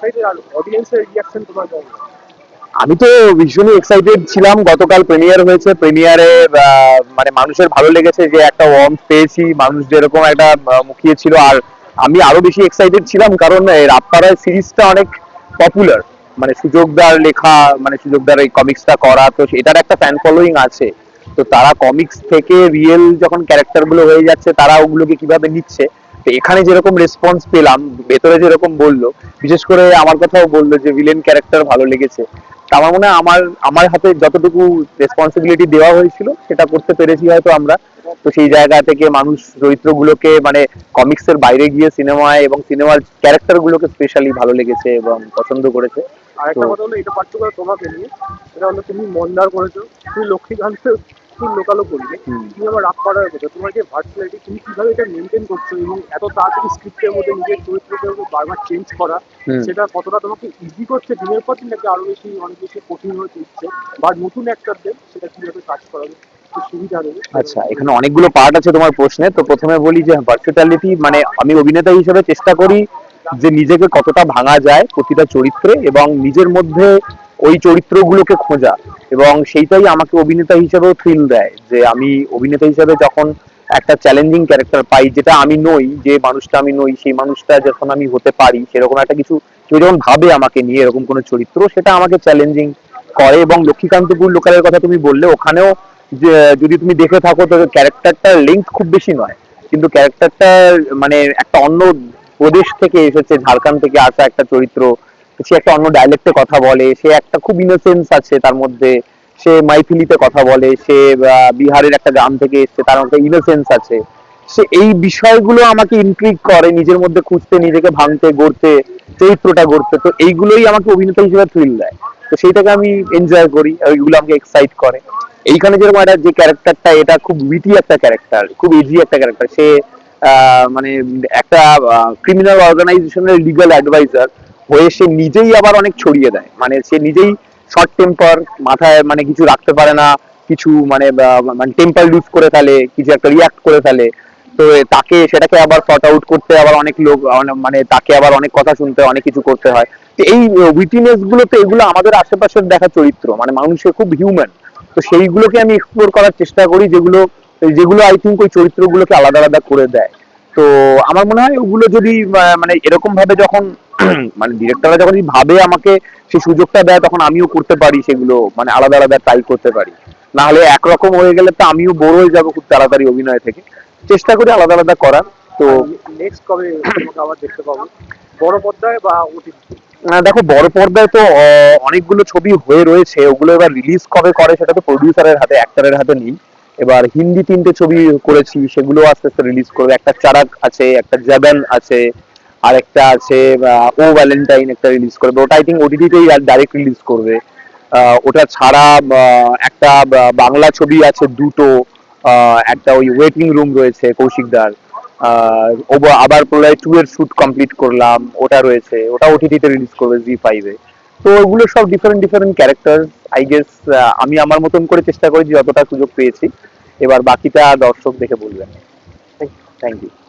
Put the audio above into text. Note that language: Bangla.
এক্সাইটেড আর অডিয়েন্সের রিয়াকশন তোমার কেমন? আমি তো ভীষণই এক্সাইটেড ছিলাম। গতকাল প্রিমিয়ার হয়েছে। প্রিমিয়ারে মানে মানুষের ভালো লেগেছে যে একটা ওয়ার্ম পেয়েছি। মানুষ যেরকম একটা মুখিয়ে ছিল। আর আমি আরও বেশি এক্সাইটেড ছিলাম কারণ রাতপাড়ায় সিরিজটা অনেক পপুলার মানে সুযোগদার লেখা মানে সুযোগদার এই কমিক্সটা করা। তো এটার একটা ফ্যান ফলোয়িং আছে। তো তারা কমিক্স থেকে রিয়েল যখন ক্যারেক্টারগুলো হয়ে যাচ্ছে, তারা ওগুলোকে কীভাবে নিচ্ছে? তো এখানে যেরকম রেসপন্স পেলাম ভেতরে যেরকম বলল বিশেষ করে আমার কথাও বলল যে ভিলেন ক্যারেক্টার ভালো লেগেছে। আমার মনে হয় আমার আমার হাতে যতটুকু রেসপন্সিবিলিটি দেওয়া হয়েছিল সেটা করতে পেরেছি হয়তো আমরা। তো সেই জায়গা থেকে মানুষ চরিত্রগুলোকে মানে কমিক্সের বাইরে গিয়ে সিনেমায় এবং সিনেমার ক্যারেক্টার গুলোকে স্পেশালি ভালো লেগেছে এবং পছন্দ করেছে। আর একটা তো- কথা হলো এটা পার্টিকুলার তোমাকে নিয়ে। এটা হলো তুমি মন্দার করেছ। তুমি লক্ষ্মীকান্তের লোকালও করলে হুম। তুমি আমার রাগ করার কথা। তোমার যে ভার্চুয়ালিটি তুমি কীভাবে এটা মেনটেন করছ এবং এত তাড়াতাড়ি স্ক্রিপ্টের মধ্যে নিজের চরিত্রকে বারবার চেঞ্জ করা সেটা কতটা তোমাকে ইজি করছে দিনের পর দিন নাকি আরও বেশি অনেক বেশি কঠিন হয়ে উঠছে বা নতুন অ্যাক্টরদের সেটা কীভাবে কাজ করাবে আচ্ছা এখানে অনেকগুলো পার্ট আছে তোমার প্রশ্নে। তো প্রথমে বলি যে ভার্চুয়ালিটি মানে আমি অভিনেতা হিসেবে চেষ্টা করি যে নিজেকে কতটা ভাঙা যায় প্রতিটা চরিত্রে এবং নিজের মধ্যে ওই চরিত্রগুলোকে খোঁজা। এবং সেইটাই আমাকে অভিনেতা হিসেবেও থ্রিল দেয় যে আমি অভিনেতা হিসেবে যখন একটা চ্যালেঞ্জিং ক্যারেক্টার পাই, যেটা আমি নই, যে মানুষটা আমি নই, সেই মানুষটা যখন আমি হতে পারি, সেরকম একটা কিছু কেউ যখন ভাবে আমাকে নিয়ে এরকম কোনো চরিত্র, সেটা আমাকে চ্যালেঞ্জিং করে। এবং লক্ষ্মীকান্তপুর লোকালের কথা তুমি বললে, ওখানেও যে, যদি তুমি দেখে থাকো, তো ক্যারেক্টারটার লিঙ্ক খুব বেশি নয়। কিন্তু ক্যারেক্টারটা মানে একটা অন্য প্রদেশ থেকে এসেছে, ঝাড়খণ্ড থেকে আসা একটা চরিত্র সে একটা অন্য ডায়ালেক্টে কথা বলে, সে একটা খুব ইনোসেন্স আছে তার মধ্যে, সে মাইথিলিতে কথা বলে, সে বিহারের একটা গ্রাম থেকে এসছে, তার মধ্যে ইনোসেন্স আছে। সে এই বিষয়গুলো আমাকে ইন্ট্রিগ করে, নিজের মধ্যে খুঁজতে, নিজেকে ভাঙতে, গড়তে, চরিত্রটা গড়তে। তো এইগুলোই আমাকে অভিনেতা হিসেবে থ্রিল দেয়। তো সেইটাকে আমি এনজয় করি, ওইগুলো আমাকে এক্সাইট করে। এইখানে যেরকম একটা যে ক্যারেক্টারটা এটা খুব উইটি একটা ক্যারেক্টার খুব ইজি একটা ক্যারেক্টার সে মানে একটা ক্রিমিনাল অর্গানাইজেশনের লিগাল অ্যাডভাইজার হয়ে সে নিজেই আবার অনেক ছড়িয়ে দেয়। মানে সে নিজেই শর্ট টেম্পার মাথায় মানে কিছু রাখতে পারে না, কিছু মানে মানে টেম্পার লুজ করে ফেলে, কিছু একটা রিয়াক্ট করে ফেলে। তো তাকে সেটাকে আবার সর্ট আউট করতে আবার অনেক লোক মানে তাকে আবার অনেক কথা শুনতে, অনেক কিছু করতে হয়। তো এই উইটিনেসগুলো তো এগুলো আমাদের আশেপাশের দেখা চরিত্র মানে মানুষের খুব হিউম্যান তো সেইগুলোকে আমি এক্সপ্লোর করার চেষ্টা করি, যেগুলো যেগুলো আই থিঙ্ক ওই চরিত্রগুলোকে আলাদা আলাদা করে দেয়। তো আমার মনে হয় ওগুলো যদি মানে এরকম ভাবে যখন মানে ডিরেক্টররা যখন ভাবে আমাকে সেই সুযোগটা দেয় তখন আমিও করতে পারি সেগুলো মানে আলাদা আলাদা ট্রাই করতে পারি। না হলে একরকম হয়ে গেলে তো আমিও বোর হয়ে যাব খুব তাড়াতাড়ি অভিনয় থেকে। চেষ্টা করি আলাদা আলাদা করার তো নেক্সট কবে তোমাকে আবার দেখতে পাবো? বড় পর্দায় বা ওটিটি দেখো বড় পর্দায় তো অনেকগুলো ছবি হয়ে রয়েছে ওগুলো এবার রিলিজ কবে করে সেটা তো প্রডিউসারের হাতে অ্যাক্টরের হাতে নেই। এবার হিন্দি তিনটে ছবি করেছি, সেগুলো আস্তে আস্তে রিলিজ করবে। একটা চারাক আছে, একটা জাবান আছে, আর একটা আছে ও ভ্যালেন্টাইন একটা রিলিজ করবে। ওটা আই থিঙ্ক ওটিটিতেই ডাইরেক্ট রিলিজ করবে। ওটা ছাড়া একটা বাংলা ছবি আছে দুটো একটা ওই ওয়েটিং রুম রয়েছে কৌশিকদার আবার প্রলয় টু এর শুট কমপ্লিট করলাম, ওটা রয়েছে। ওটা ওটিটিতে রিলিজ করবে জি ফাইভে তো ওগুলো সব different different character I guess আমি আমার মতন করে চেষ্টা করেছি, যতটা সুযোগ পেয়েছি। এবার বাকিটা দর্শক দেখে বলবেন। Thank you